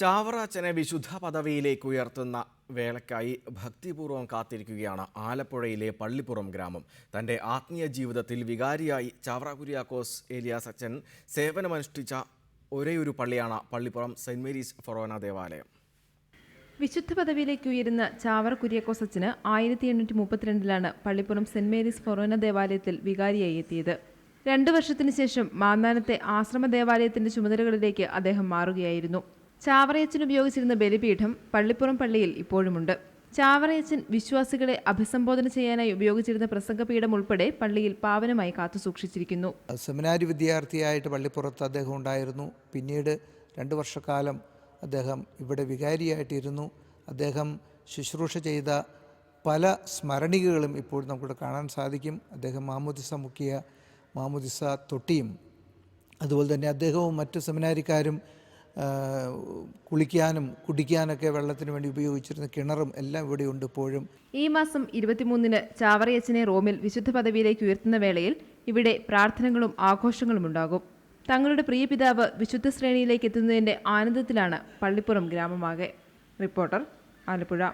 ചാവറ അച്ഛനെ വിശുദ്ധ പദവിയിലേക്ക് ഉയർത്തുന്ന വേളയ്ക്കായി ഭക്തിപൂർവം കാത്തിരിക്കുകയാണ് ആലപ്പുഴയിലെ പള്ളിപ്പുറം ഗ്രാമം. തന്റെ ആത്മീയ ജീവിതത്തിൽ വികാരിയായി ചാവറ കുര്യാക്കോസ് ഏലിയാസ് അച്ഛൻ സേവനമനുഷ്ഠിച്ച ഒരേയൊരു പള്ളിയാണ് പള്ളിപ്പുറം സെന്റ് മേരീസ് ഫൊറോന ദേവാലയം. വിശുദ്ധ പദവിയിലേക്ക് ഉയരുന്ന ചാവർ കുര്യാക്കോസ് അച്ഛന് ആയിരത്തി എണ്ണൂറ്റി മുപ്പത്തിരണ്ടിലാണ് പള്ളിപ്പുറം സെന്റ് മേരീസ് ഫൊറോന ദേവാലയത്തിൽ വികാരിയായി എത്തിയത്. രണ്ടു വർഷത്തിനു ശേഷം മാന്നാനത്തെ ആശ്രമ ദേവാലയത്തിന്റെ ചുമതലകളിലേക്ക് അദ്ദേഹം മാറുകയായിരുന്നു. ചാവറയച്ചൻ ഉപയോഗിച്ചിരുന്ന ബലിപീഠം പള്ളിപ്പുറം പള്ളിയിൽ ഇപ്പോഴുമുണ്ട്. ചാവറയച്ചൻ വിശ്വാസികളെ അഭിസംബോധന ചെയ്യാനായി ഉപയോഗിച്ചിരുന്ന പ്രസംഗപീഠം ഉൾപ്പെടെ പള്ളിയിൽ പാവനമായി കാത്തുസൂക്ഷിച്ചിരിക്കുന്നു സെമിനാരി വിദ്യാർത്ഥിയായിട്ട് പള്ളിപ്പുറത്ത് അദ്ദേഹം ഉണ്ടായിരുന്നു. പിന്നീട് രണ്ട് വർഷക്കാലം അദ്ദേഹം ഇവിടെ വികാരിയായിട്ടിരുന്നു. അദ്ദേഹം ശുശ്രൂഷ ചെയ്ത പല സ്മരണികകളും ഇപ്പോൾ നമുക്കിവിടെ കാണാൻ സാധിക്കും. അദ്ദേഹം മാമുദിസ മുക്കിയ മാമുദിസ തൊട്ടിയും അതുപോലെ തന്നെ അദ്ദേഹവും മറ്റു സെമിനാരിക്കാരും കുളിക്കാനും കുടിക്കാനൊക്കെ വെള്ളത്തിന് വേണ്ടി ഉപയോഗിച്ചിരുന്ന കിണറും എല്ലാം ഇവിടെയുണ്ട് ഇപ്പോഴും. ഈ മാസം ഇരുപത്തിമൂന്നിന് ചാവറയച്ചനെ റോമിൽ വിശുദ്ധ പദവിയിലേക്ക് ഉയർത്തുന്ന വേളയിൽ ഇവിടെ പ്രാർത്ഥനകളും ആഘോഷങ്ങളും ഉണ്ടാകും. തങ്ങളുടെ പ്രിയ പിതാവ് വിശുദ്ധ ശ്രേണിയിലേക്ക് എത്തുന്നതിന്റെ ആനന്ദത്തിലാണ് പള്ളിപ്പുറം ഗ്രാമമാകെ. റിപ്പോർട്ടർ ആലപ്പുഴ.